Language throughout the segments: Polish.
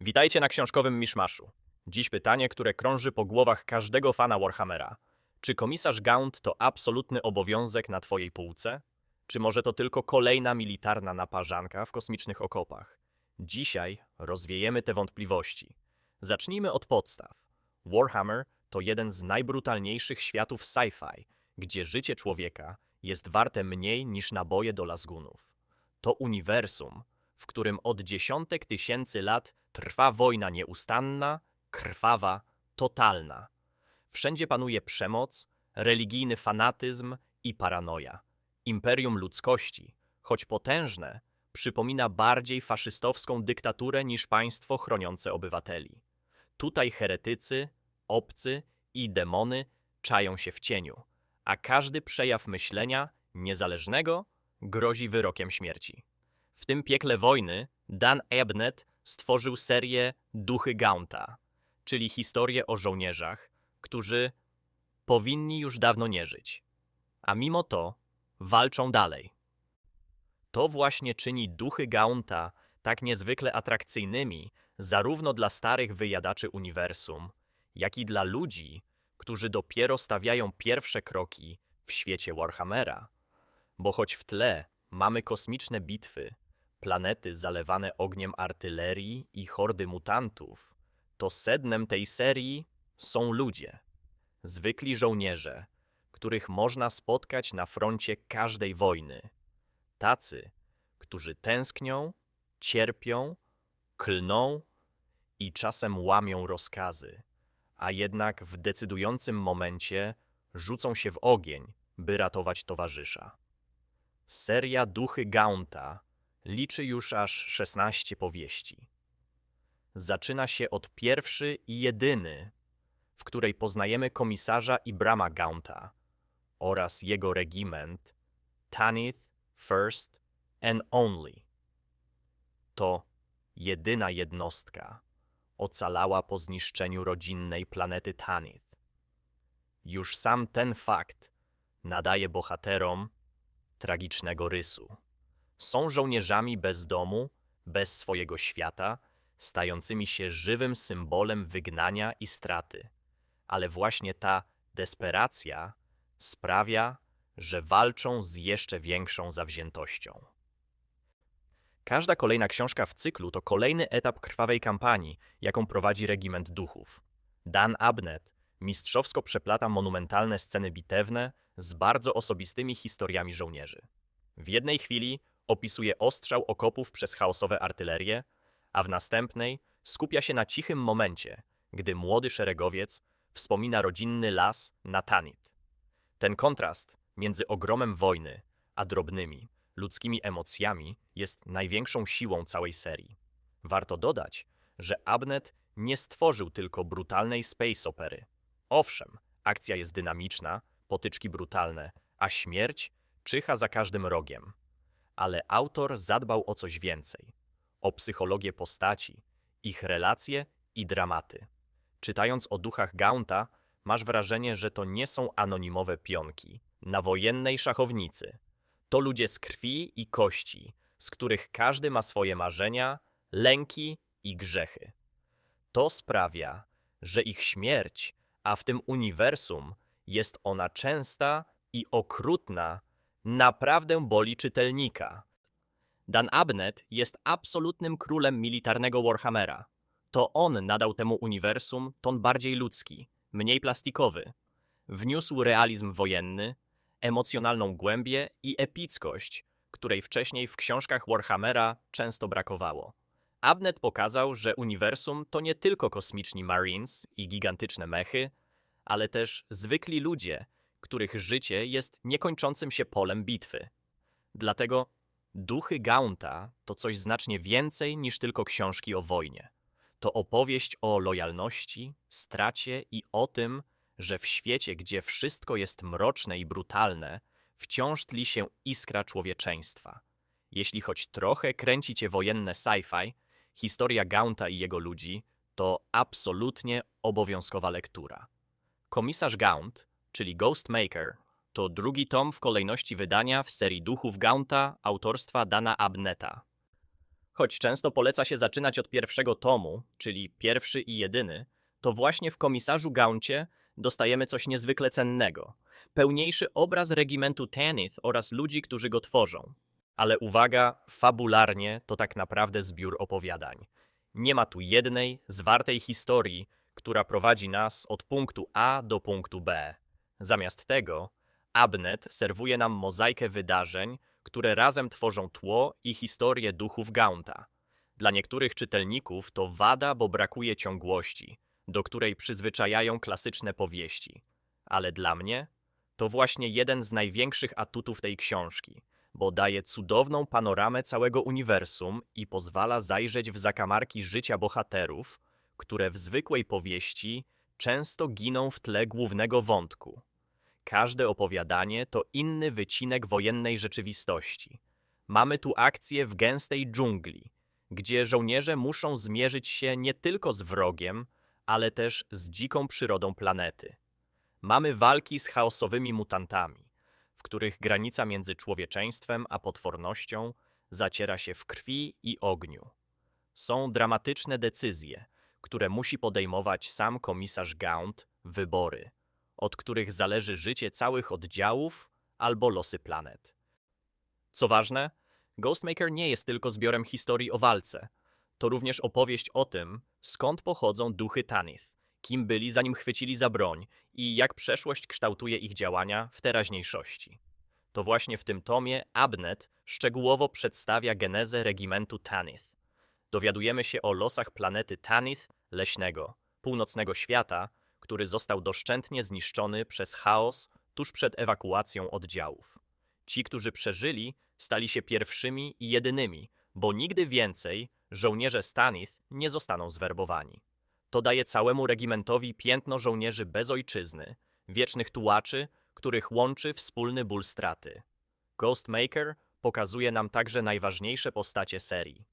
Witajcie na książkowym Miszmaszu. Dziś pytanie, które krąży po głowach każdego fana Warhammera. Czy komisarz Gaunt to absolutny obowiązek na twojej półce? Czy może to tylko kolejna militarna naparzanka w kosmicznych okopach? Dzisiaj rozwiejemy te wątpliwości. Zacznijmy od podstaw. Warhammer to jeden z najbrutalniejszych światów sci-fi, gdzie życie człowieka jest warte mniej niż naboje do lasgunów. To uniwersum, w którym od dziesiątek tysięcy lat trwa wojna nieustanna, krwawa, totalna. Wszędzie panuje przemoc, religijny fanatyzm i paranoja. Imperium ludzkości, choć potężne, przypomina bardziej faszystowską dyktaturę niż państwo chroniące obywateli. Tutaj heretycy, obcy i demony czają się w cieniu, a każdy przejaw myślenia, niezależnego, grozi wyrokiem śmierci. W tym piekle wojny Dan Abnett stworzył serię Duchy Gaunta, czyli historię o żołnierzach, którzy powinni już dawno nie żyć. A mimo to walczą dalej. To właśnie czyni duchy Gaunta tak niezwykle atrakcyjnymi zarówno dla starych wyjadaczy uniwersum, jak i dla ludzi, którzy dopiero stawiają pierwsze kroki w świecie Warhammera. Bo choć w tle mamy kosmiczne bitwy, planety zalewane ogniem artylerii i hordy mutantów, to sednem tej serii są ludzie. Zwykli żołnierze, których można spotkać na froncie każdej wojny. Tacy, którzy tęsknią, cierpią, klną i czasem łamią rozkazy, a jednak w decydującym momencie rzucą się w ogień, by ratować towarzysza. Seria Duchy Gaunta liczy już aż 16 powieści. Zaczyna się od pierwszy i jedyny, w której poznajemy komisarza Ibrama Gaunta oraz jego regiment Tanith First and Only. To jedyna jednostka ocalała po zniszczeniu rodzinnej planety Tanith. Już sam ten fakt nadaje bohaterom tragicznego rysu. Są żołnierzami bez domu, bez swojego świata, stającymi się żywym symbolem wygnania i straty. Ale właśnie ta desperacja sprawia, że walczą z jeszcze większą zawziętością. Każda kolejna książka w cyklu to kolejny etap krwawej kampanii, jaką prowadzi regiment duchów. Dan Abnett mistrzowsko przeplata monumentalne sceny bitewne z bardzo osobistymi historiami żołnierzy. W jednej chwili opisuje ostrzał okopów przez chaosowe artylerię, a w następnej skupia się na cichym momencie, gdy młody szeregowiec wspomina rodzinny las na Tanit. Ten kontrast między ogromem wojny a drobnymi, ludzkimi emocjami jest największą siłą całej serii. Warto dodać, że Abnett nie stworzył tylko brutalnej space opery. Owszem, akcja jest dynamiczna, potyczki brutalne, a śmierć czyha za każdym rogiem. Ale autor zadbał o coś więcej. O psychologię postaci, ich relacje i dramaty. Czytając o duchach Gaunta, masz wrażenie, że to nie są anonimowe pionki na wojennej szachownicy. To ludzie z krwi i kości, z których każdy ma swoje marzenia, lęki i grzechy. To sprawia, że ich śmierć, a w tym uniwersum, jest ona częsta i okrutna, naprawdę boli czytelnika. Dan Abnett jest absolutnym królem militarnego Warhammera. To on nadał temu uniwersum ton bardziej ludzki, mniej plastikowy. Wniósł realizm wojenny, emocjonalną głębię i epickość, której wcześniej w książkach Warhammera często brakowało. Abnett pokazał, że uniwersum to nie tylko kosmiczni Marines i gigantyczne mechy, ale też zwykli ludzie, których życie jest niekończącym się polem bitwy. Dlatego Duchy Gaunta to coś znacznie więcej niż tylko książki o wojnie. To opowieść o lojalności, stracie i o tym, że w świecie, gdzie wszystko jest mroczne i brutalne, wciąż tli się iskra człowieczeństwa. Jeśli choć trochę kręci cię wojenne sci-fi, historia Gaunta i jego ludzi to absolutnie obowiązkowa lektura. Komisarz Gaunt, czyli Ghostmaker, to drugi tom w kolejności wydania w serii Duchów Gaunta autorstwa Dana Abneta. Choć często poleca się zaczynać od pierwszego tomu, czyli pierwszy i jedyny, to właśnie w komisarzu Gauncie dostajemy coś niezwykle cennego. Pełniejszy obraz regimentu Tanith oraz ludzi, którzy go tworzą. Ale uwaga, fabularnie to tak naprawdę zbiór opowiadań. Nie ma tu jednej, zwartej historii, która prowadzi nas od punktu A do punktu B. Zamiast tego, Abnet serwuje nam mozaikę wydarzeń, które razem tworzą tło i historię duchów Gaunta. Dla niektórych czytelników to wada, bo brakuje ciągłości, do której przyzwyczajają klasyczne powieści. Ale dla mnie to właśnie jeden z największych atutów tej książki, bo daje cudowną panoramę całego uniwersum i pozwala zajrzeć w zakamarki życia bohaterów, które w zwykłej powieści często giną w tle głównego wątku. Każde opowiadanie to inny wycinek wojennej rzeczywistości. Mamy tu akcję w gęstej dżungli, gdzie żołnierze muszą zmierzyć się nie tylko z wrogiem, ale też z dziką przyrodą planety. Mamy walki z chaosowymi mutantami, w których granica między człowieczeństwem a potwornością zaciera się w krwi i ogniu. Są dramatyczne decyzje, które musi podejmować sam komisarz Gaunt, wybory, od których zależy życie całych oddziałów albo losy planet. Co ważne, Ghostmaker nie jest tylko zbiorem historii o walce. To również opowieść o tym, skąd pochodzą duchy Tanith, kim byli zanim chwycili za broń i jak przeszłość kształtuje ich działania w teraźniejszości. To właśnie w tym tomie Abnet szczegółowo przedstawia genezę regimentu Tanith. Dowiadujemy się o losach planety Tanith, leśnego, północnego świata, który został doszczętnie zniszczony przez chaos tuż przed ewakuacją oddziałów. Ci, którzy przeżyli, stali się pierwszymi i jedynymi, bo nigdy więcej żołnierze Stanith nie zostaną zwerbowani. To daje całemu regimentowi piętno żołnierzy bez ojczyzny, wiecznych tułaczy, których łączy wspólny ból straty. Ghostmaker pokazuje nam także najważniejsze postacie serii.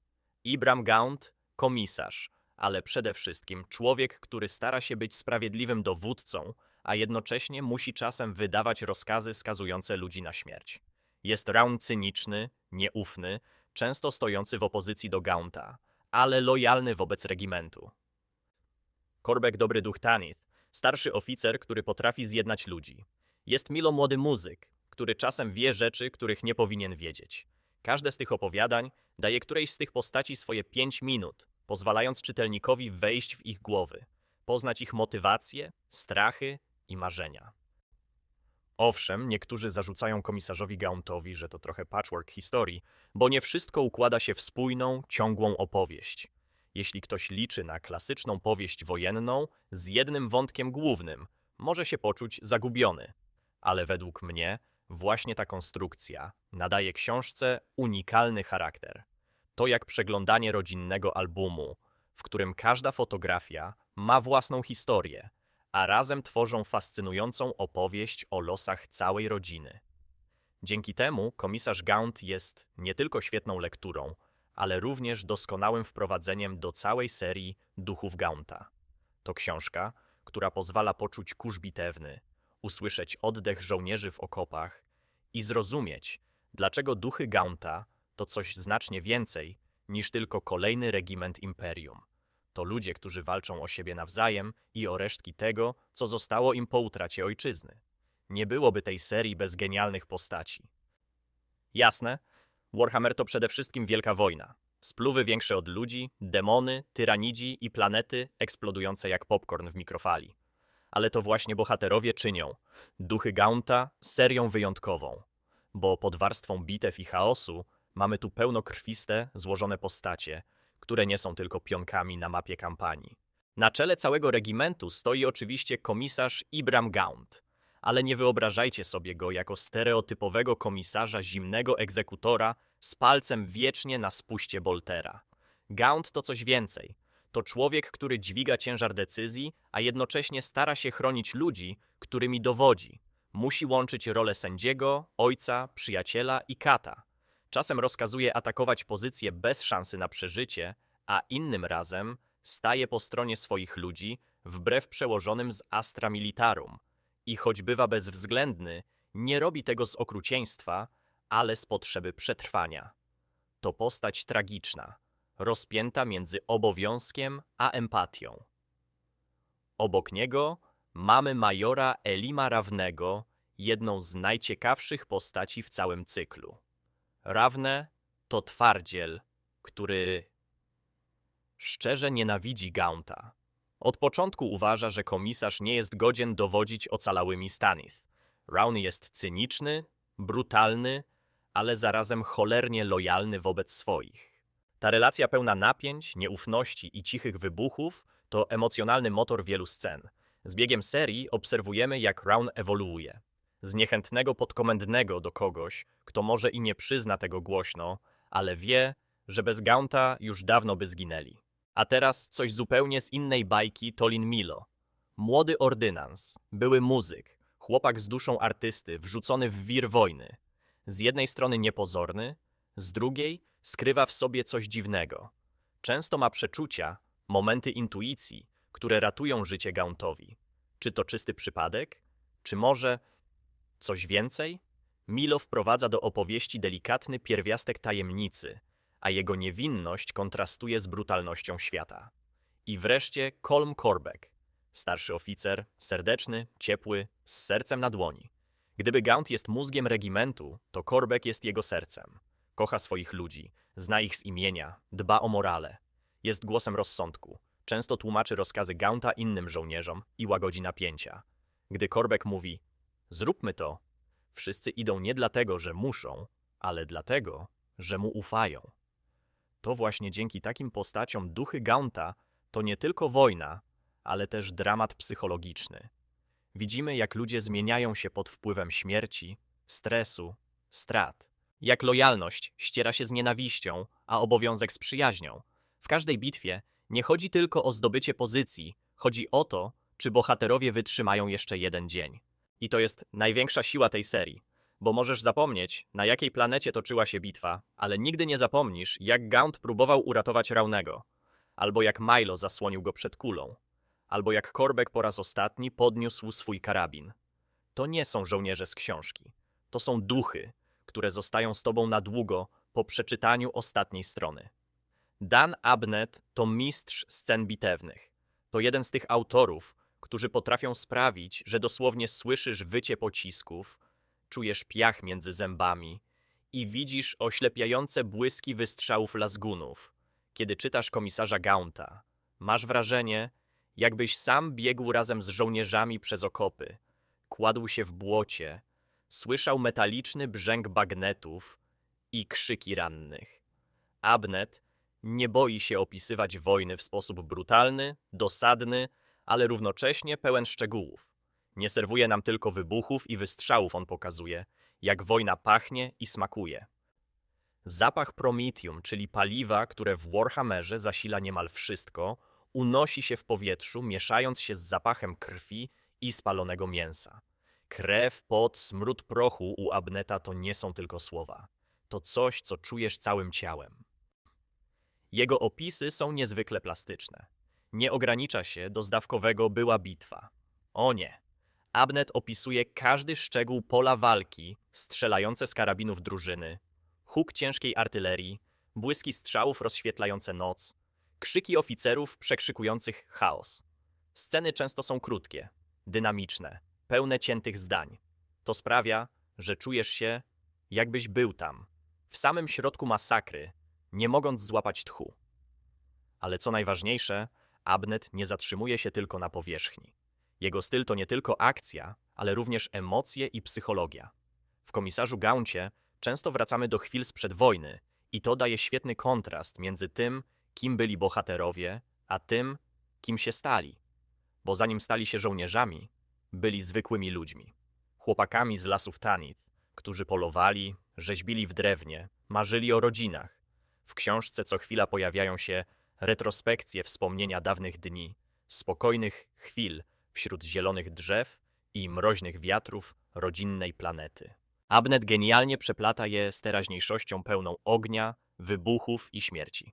Ibram Gaunt, komisarz, ale przede wszystkim człowiek, który stara się być sprawiedliwym dowódcą, a jednocześnie musi czasem wydawać rozkazy skazujące ludzi na śmierć. Jest Raun cyniczny, nieufny, często stojący w opozycji do Gaunta, ale lojalny wobec regimentu. Korbek dobry duch Tanith, starszy oficer, który potrafi zjednać ludzi. Jest Milo młody muzyk, który czasem wie rzeczy, których nie powinien wiedzieć. Każde z tych opowiadań daje którejś z tych postaci swoje pięć minut, pozwalając czytelnikowi wejść w ich głowy, poznać ich motywacje, strachy i marzenia. Owszem, niektórzy zarzucają komisarzowi Gauntowi, że to trochę patchwork historii, bo nie wszystko układa się w spójną, ciągłą opowieść. Jeśli ktoś liczy na klasyczną powieść wojenną z jednym wątkiem głównym, może się poczuć zagubiony. Ale według mnie właśnie ta konstrukcja nadaje książce unikalny charakter. To jak przeglądanie rodzinnego albumu, w którym każda fotografia ma własną historię, a razem tworzą fascynującą opowieść o losach całej rodziny. Dzięki temu komisarz Gaunt jest nie tylko świetną lekturą, ale również doskonałym wprowadzeniem do całej serii Duchów Gaunta. To książka, która pozwala poczuć kurz bitewny, usłyszeć oddech żołnierzy w okopach i zrozumieć, dlaczego duchy Gaunta to coś znacznie więcej niż tylko kolejny regiment imperium. To ludzie, którzy walczą o siebie nawzajem i o resztki tego, co zostało im po utracie ojczyzny. Nie byłoby tej serii bez genialnych postaci. Jasne, Warhammer to przede wszystkim wielka wojna. Spluwy większe od ludzi, demony, tyranidzi i planety eksplodujące jak popcorn w mikrofali. Ale to właśnie bohaterowie czynią duchy Gaunta serią wyjątkową, bo pod warstwą bitew i chaosu mamy tu pełnokrwiste, złożone postacie, które nie są tylko pionkami na mapie kampanii. Na czele całego regimentu stoi oczywiście komisarz Ibram Gaunt, ale nie wyobrażajcie sobie go jako stereotypowego komisarza zimnego egzekutora z palcem wiecznie na spuście Boltera. Gaunt to coś więcej. To człowiek, który dźwiga ciężar decyzji, a jednocześnie stara się chronić ludzi, którymi dowodzi. Musi łączyć rolę sędziego, ojca, przyjaciela i kata. Czasem rozkazuje atakować pozycje bez szansy na przeżycie, a innym razem staje po stronie swoich ludzi wbrew przełożonym z Astra Militarum. I choć bywa bezwzględny, nie robi tego z okrucieństwa, ale z potrzeby przetrwania. To postać tragiczna, rozpięta między obowiązkiem a empatią. Obok niego mamy majora Elima Rawnego, jedną z najciekawszych postaci w całym cyklu. Rawne to twardziel, który szczerze nienawidzi Gaunta. Od początku uważa, że komisarz nie jest godzien dowodzić ocalałymi Stanith. Rown jest cyniczny, brutalny, ale zarazem cholernie lojalny wobec swoich. Ta relacja pełna napięć, nieufności i cichych wybuchów to emocjonalny motor wielu scen. Z biegiem serii obserwujemy, jak Rown ewoluuje. Z niechętnego podkomendnego do kogoś, kto może i nie przyzna tego głośno, ale wie, że bez Gaunta już dawno by zginęli. A teraz coś zupełnie z innej bajki Tolin Milo. Młody ordynans, były muzyk, chłopak z duszą artysty, wrzucony w wir wojny. Z jednej strony niepozorny, z drugiej skrywa w sobie coś dziwnego. Często ma przeczucia, momenty intuicji, które ratują życie Gauntowi. Czy to czysty przypadek? Czy może coś więcej? Milo wprowadza do opowieści delikatny pierwiastek tajemnicy, a jego niewinność kontrastuje z brutalnością świata. I wreszcie Colm Corbeck, starszy oficer, serdeczny, ciepły, z sercem na dłoni. Gdyby Gaunt jest mózgiem regimentu, to Corbeck jest jego sercem. Kocha swoich ludzi, zna ich z imienia, dba o morale. Jest głosem rozsądku. Często tłumaczy rozkazy Gaunta innym żołnierzom i łagodzi napięcia. Gdy Corbeck mówi, zróbmy to, wszyscy idą nie dlatego, że muszą, ale dlatego, że mu ufają. To właśnie dzięki takim postaciom duchy Gaunta to nie tylko wojna, ale też dramat psychologiczny. Widzimy, jak ludzie zmieniają się pod wpływem śmierci, stresu, strat. Jak lojalność ściera się z nienawiścią, a obowiązek z przyjaźnią. W każdej bitwie nie chodzi tylko o zdobycie pozycji, chodzi o to, czy bohaterowie wytrzymają jeszcze jeden dzień. I to jest największa siła tej serii, bo możesz zapomnieć, na jakiej planecie toczyła się bitwa, ale nigdy nie zapomnisz, jak Gaunt próbował uratować Raunego, albo jak Milo zasłonił go przed kulą, albo jak Korbeck po raz ostatni podniósł swój karabin. To nie są żołnierze z książki, to są duchy, które zostają z tobą na długo po przeczytaniu ostatniej strony. Dan Abnett to mistrz scen bitewnych. To jeden z tych autorów, którzy potrafią sprawić, że dosłownie słyszysz wycie pocisków, czujesz piach między zębami i widzisz oślepiające błyski wystrzałów lasgunów. Kiedy czytasz komisarza Gaunta, masz wrażenie, jakbyś sam biegł razem z żołnierzami przez okopy, kładł się w błocie, słyszał metaliczny brzęk bagnetów i krzyki rannych. Abnet nie boi się opisywać wojny w sposób brutalny, dosadny, ale równocześnie pełen szczegółów. Nie serwuje nam tylko wybuchów i wystrzałów, on pokazuje, jak wojna pachnie i smakuje. Zapach promitium, czyli paliwa, które w Warhammerze zasila niemal wszystko, unosi się w powietrzu, mieszając się z zapachem krwi i spalonego mięsa. Krew, pot, smród prochu u Abneta to nie są tylko słowa. To coś, co czujesz całym ciałem. Jego opisy są niezwykle plastyczne. Nie ogranicza się do zdawkowego była bitwa. O nie. Abnet opisuje każdy szczegół pola walki, strzelające z karabinów drużyny, huk ciężkiej artylerii, błyski strzałów rozświetlające noc, krzyki oficerów przekrzykujących chaos. Sceny często są krótkie, dynamiczne, pełne ciętych zdań. To sprawia, że czujesz się, jakbyś był tam, w samym środku masakry, nie mogąc złapać tchu. Ale co najważniejsze, Abnet nie zatrzymuje się tylko na powierzchni. Jego styl to nie tylko akcja, ale również emocje i psychologia. W komisarzu Gauncie często wracamy do chwil sprzed wojny i to daje świetny kontrast między tym, kim byli bohaterowie, a tym, kim się stali. Bo zanim stali się żołnierzami, byli zwykłymi ludźmi. Chłopakami z lasów Tanith, którzy polowali, rzeźbili w drewnie, marzyli o rodzinach. W książce co chwila pojawiają się retrospekcje wspomnienia dawnych dni, spokojnych chwil wśród zielonych drzew i mroźnych wiatrów rodzinnej planety. Abnet genialnie przeplata je z teraźniejszością pełną ognia, wybuchów i śmierci.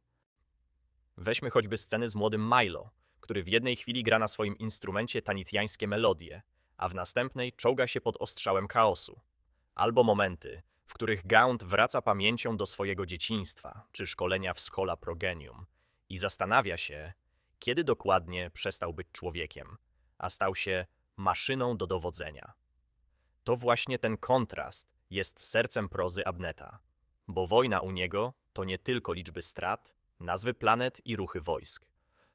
Weźmy choćby sceny z młodym Milo, który w jednej chwili gra na swoim instrumencie tanitiańskie melodie, a w następnej czołga się pod ostrzałem chaosu. Albo momenty, w których Gaunt wraca pamięcią do swojego dzieciństwa czy szkolenia w Schola Progenium i zastanawia się, kiedy dokładnie przestał być człowiekiem, a stał się maszyną do dowodzenia. To właśnie ten kontrast jest sercem prozy Abneta, bo wojna u niego to nie tylko liczby strat, nazwy planet i ruchy wojsk.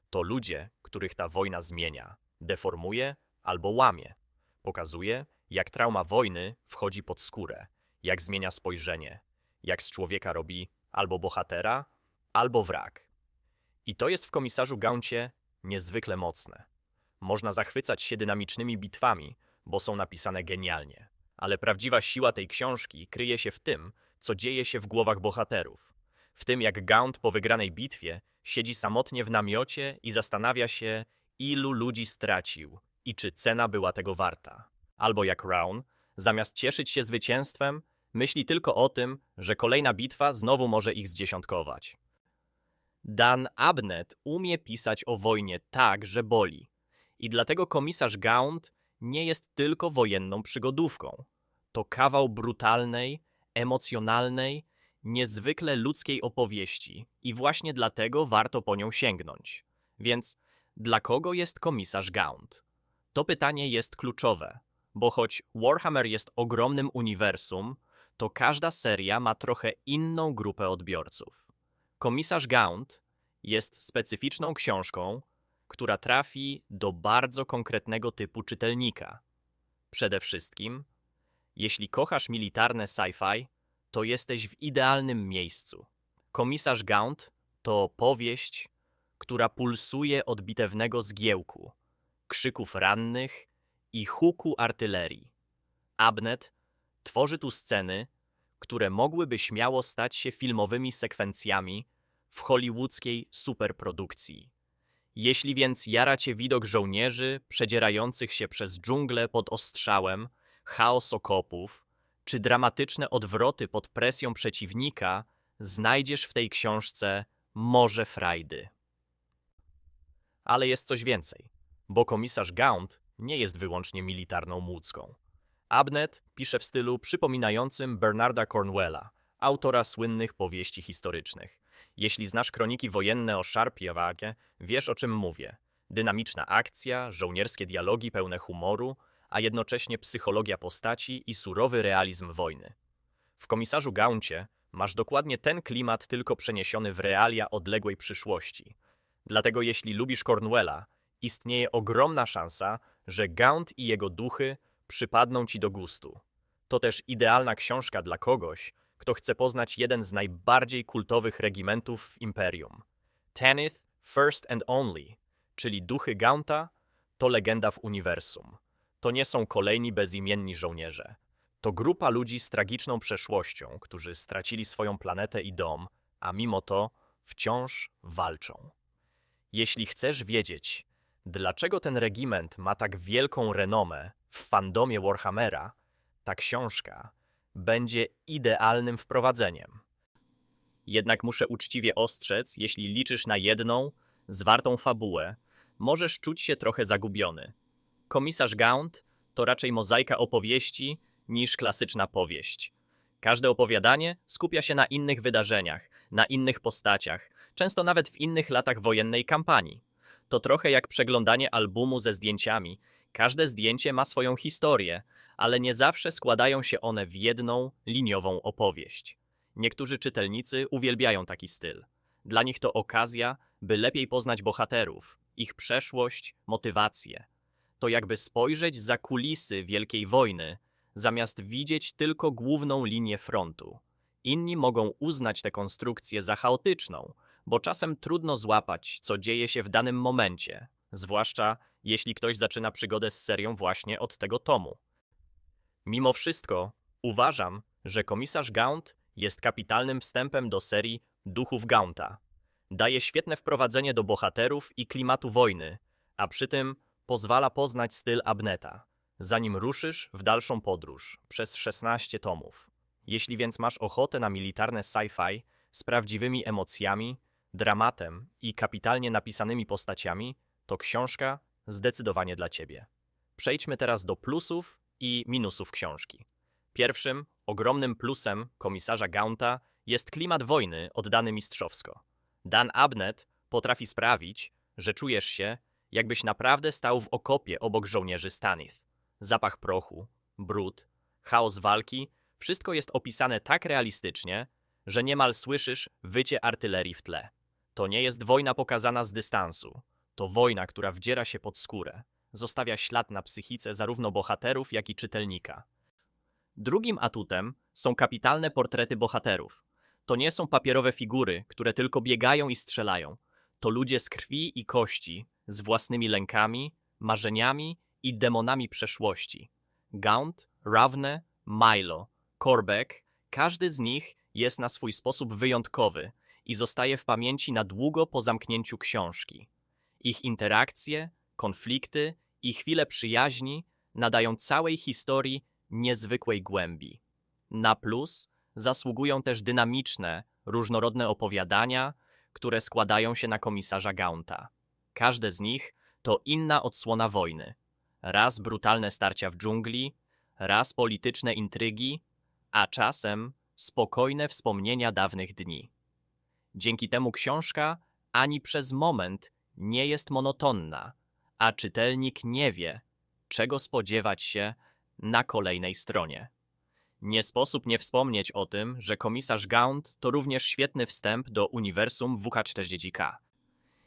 To ludzie, których ta wojna zmienia, deformuje albo łamie. Pokazuje, jak trauma wojny wchodzi pod skórę, jak zmienia spojrzenie, jak z człowieka robi albo bohatera, albo wrak. I to jest w komisarzu Gauncie niezwykle mocne. Można zachwycać się dynamicznymi bitwami, bo są napisane genialnie. Ale prawdziwa siła tej książki kryje się w tym, co dzieje się w głowach bohaterów. W tym, jak Gaunt po wygranej bitwie siedzi samotnie w namiocie i zastanawia się, ilu ludzi stracił i czy cena była tego warta. Albo jak Round, zamiast cieszyć się zwycięstwem, myśli tylko o tym, że kolejna bitwa znowu może ich zdziesiątkować. Dan Abnett umie pisać o wojnie tak, że boli. I dlatego komisarz Gaunt nie jest tylko wojenną przygodówką. To kawał brutalnej, emocjonalnej, niezwykle ludzkiej opowieści i właśnie dlatego warto po nią sięgnąć. Więc dla kogo jest komisarz Gaunt? To pytanie jest kluczowe, bo choć Warhammer jest ogromnym uniwersum, to każda seria ma trochę inną grupę odbiorców. Komisarz Gaunt jest specyficzną książką, która trafi do bardzo konkretnego typu czytelnika. Przede wszystkim, jeśli kochasz militarne sci-fi, to jesteś w idealnym miejscu. Komisarz Gaunt to powieść, która pulsuje od bitewnego zgiełku, krzyków rannych i huku artylerii. Abnet tworzy tu sceny, które mogłyby śmiało stać się filmowymi sekwencjami w hollywoodzkiej superprodukcji. Jeśli więc jara cię widok żołnierzy przedzierających się przez dżunglę pod ostrzałem, chaos okopów, czy dramatyczne odwroty pod presją przeciwnika, znajdziesz w tej książce morze frajdy. Ale jest coś więcej, bo komisarz Gaunt nie jest wyłącznie militarną młódzką. Abnett pisze w stylu przypominającym Bernarda Cornwella, autora słynnych powieści historycznych. Jeśli znasz kroniki wojenne o Szarpiewagie, wiesz o czym mówię. Dynamiczna akcja, żołnierskie dialogi pełne humoru, a jednocześnie psychologia postaci i surowy realizm wojny. W komisarzu Gauncie masz dokładnie ten klimat, tylko przeniesiony w realia odległej przyszłości. Dlatego jeśli lubisz Cornwella, istnieje ogromna szansa, że Gaunt i jego duchy przypadną ci do gustu. To też idealna książka dla kogoś, kto chce poznać jeden z najbardziej kultowych regimentów w Imperium. Tanith First and Only, czyli duchy Gaunta, to legenda w uniwersum. To nie są kolejni bezimienni żołnierze. To grupa ludzi z tragiczną przeszłością, którzy stracili swoją planetę i dom, a mimo to wciąż walczą. Jeśli chcesz wiedzieć, dlaczego ten regiment ma tak wielką renomę w fandomie Warhammera, ta książka będzie idealnym wprowadzeniem. Jednak muszę uczciwie ostrzec, jeśli liczysz na jedną, zwartą fabułę, możesz czuć się trochę zagubiony. Komisarz Gaunt to raczej mozaika opowieści niż klasyczna powieść. Każde opowiadanie skupia się na innych wydarzeniach, na innych postaciach, często nawet w innych latach wojennej kampanii. To trochę jak przeglądanie albumu ze zdjęciami. Każde zdjęcie ma swoją historię, ale nie zawsze składają się one w jedną, liniową opowieść. Niektórzy czytelnicy uwielbiają taki styl. Dla nich to okazja, by lepiej poznać bohaterów, ich przeszłość, motywacje. To jakby spojrzeć za kulisy Wielkiej Wojny, zamiast widzieć tylko główną linię frontu. Inni mogą uznać tę konstrukcję za chaotyczną, bo czasem trudno złapać, co dzieje się w danym momencie, zwłaszcza jeśli ktoś zaczyna przygodę z serią właśnie od tego tomu. Mimo wszystko uważam, że komisarz Gaunt jest kapitalnym wstępem do serii Duchów Gaunta. Daje świetne wprowadzenie do bohaterów i klimatu wojny, a przy tym pozwala poznać styl Abneta, zanim ruszysz w dalszą podróż przez 16 tomów. Jeśli więc masz ochotę na militarne sci-fi z prawdziwymi emocjami, dramatem i kapitalnie napisanymi postaciami, to książka zdecydowanie dla ciebie. Przejdźmy teraz do plusów i minusów książki. Pierwszym Ogromnym plusem komisarza Gaunta jest klimat wojny oddany mistrzowsko. Dan Abnett potrafi sprawić, że czujesz się, jakbyś naprawdę stał w okopie obok żołnierzy Stanith. Zapach prochu, brud, chaos walki, wszystko jest opisane tak realistycznie, że niemal słyszysz wycie artylerii w tle. To nie jest wojna pokazana z dystansu. To wojna, która wdziera się pod skórę, zostawia ślad na psychice zarówno bohaterów, jak i czytelnika. Drugim atutem są kapitalne portrety bohaterów. To nie są papierowe figury, które tylko biegają i strzelają. To ludzie z krwi i kości, z własnymi lękami, marzeniami i demonami przeszłości. Gaunt, Ravne, Milo, Korbeck, każdy z nich jest na swój sposób wyjątkowy i zostaje w pamięci na długo po zamknięciu książki. Ich interakcje, konflikty i chwile przyjaźni nadają całej historii niezwykłej głębi. Na plus zasługują też dynamiczne, różnorodne opowiadania, które składają się na komisarza Gaunta. Każde z nich to inna odsłona wojny. Raz brutalne starcia w dżungli, raz polityczne intrygi, a czasem spokojne wspomnienia dawnych dni. Dzięki temu książka ani przez moment nie jest monotonna, a czytelnik nie wie, czego spodziewać się na kolejnej stronie. Nie sposób nie wspomnieć o tym, że komisarz Gaunt to również świetny wstęp do uniwersum WH40K.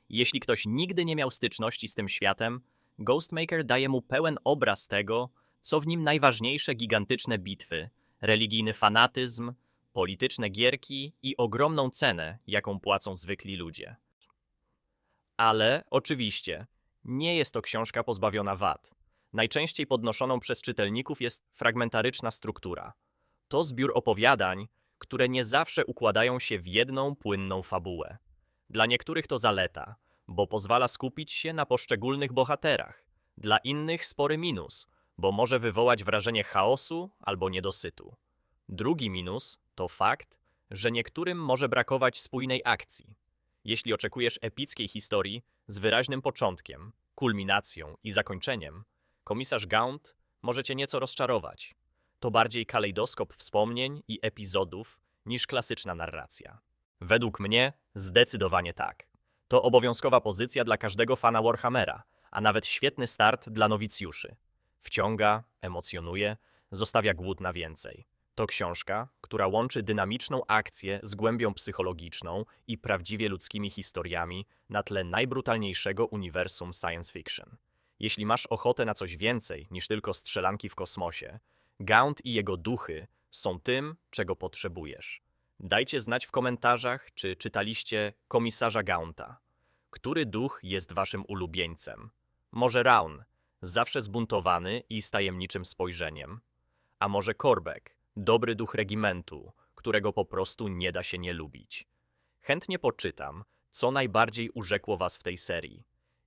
Jeśli ktoś nigdy nie miał styczności z tym światem, Ghostmaker daje mu pełen obraz tego, co w nim najważniejsze gigantyczne bitwy, religijny fanatyzm, polityczne gierki i ogromną cenę, jaką płacą zwykli ludzie. Ale oczywiście, nie jest to książka pozbawiona wad. Najczęściej podnoszoną przez czytelników jest fragmentaryczna struktura. To zbiór opowiadań, które nie zawsze układają się w jedną płynną fabułę. Dla niektórych to zaleta, bo pozwala skupić się na poszczególnych bohaterach. Dla innych spory minus, bo może wywołać wrażenie chaosu albo niedosytu. Drugi minus to fakt, że niektórym może brakować spójnej akcji. Jeśli oczekujesz epickiej historii z wyraźnym początkiem, kulminacją i zakończeniem, komisarz Gaunt może cię nieco rozczarować. To bardziej kalejdoskop wspomnień i epizodów niż klasyczna narracja. Według mnie zdecydowanie tak. To obowiązkowa pozycja dla każdego fana Warhammera, a nawet świetny start dla nowicjuszy. Wciąga, emocjonuje, zostawia głód na więcej. To książka, która łączy dynamiczną akcję z głębią psychologiczną i prawdziwie ludzkimi historiami na tle najbrutalniejszego uniwersum science fiction. Jeśli masz ochotę na coś więcej niż tylko strzelanki w kosmosie, Gaunt i jego duchy są tym, czego potrzebujesz. Dajcie znać w komentarzach, czy czytaliście Komisarza Gaunta. Który duch jest waszym ulubieńcem? Może Raun, zawsze zbuntowany i z tajemniczym spojrzeniem? A może Korbeck, dobry duch regimentu, którego po prostu nie da się nie lubić? Chętnie poczytam, co najbardziej urzekło was w tej serii.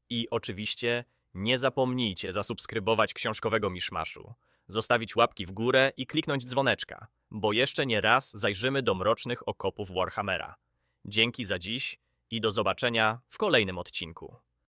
I oczywiście nie zapomnijcie zasubskrybować książkowego miszmaszu, zostawić łapki w górę i kliknąć dzwoneczka, bo jeszcze nie raz zajrzymy do mrocznych okopów Warhammera. Dzięki za dziś i do zobaczenia w kolejnym odcinku.